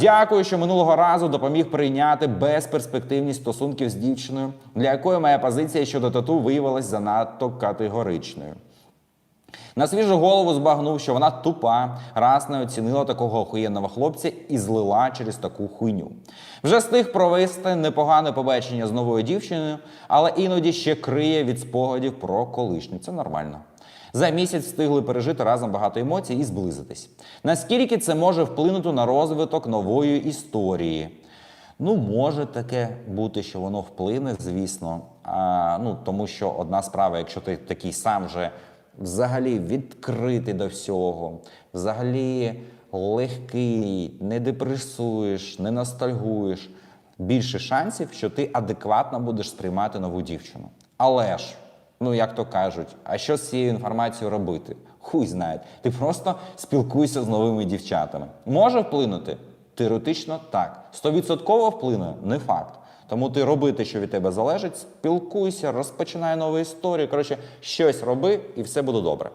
Дякую, що минулого разу допоміг прийняти безперспективність стосунків з дівчиною, для якої моя позиція щодо тату виявилась занадто категоричною. На свіжу голову збагнув, що вона тупа, раз не оцінила такого охуєнного хлопця і злила через таку хуйню. Вже встиг провести непогане побачення з новою дівчиною, але іноді ще криє від спогадів про колишню. Це нормально. За місяць встигли пережити разом багато емоцій і зблизитись. Наскільки це може вплинути на розвиток нової історії? Ну, може таке бути, що воно вплине, звісно. А, ну, тому що одна справа, якщо ти такий сам вже взагалі відкритий до всього, взагалі легкий, не депресуєш, не ностальгуєш, більше шансів, що ти адекватно будеш сприймати нову дівчину. Але ж, ну як то кажуть, а що з цією інформацією робити? Хуй знає. Ти просто спілкуйся з новими дівчатами. Може вплинути? Теоретично так. Стовідсотково вплине не факт. Тому ти роби те, що від тебе залежить, спілкуйся, розпочинай нову історію. Коротше, щось роби, і все буде добре.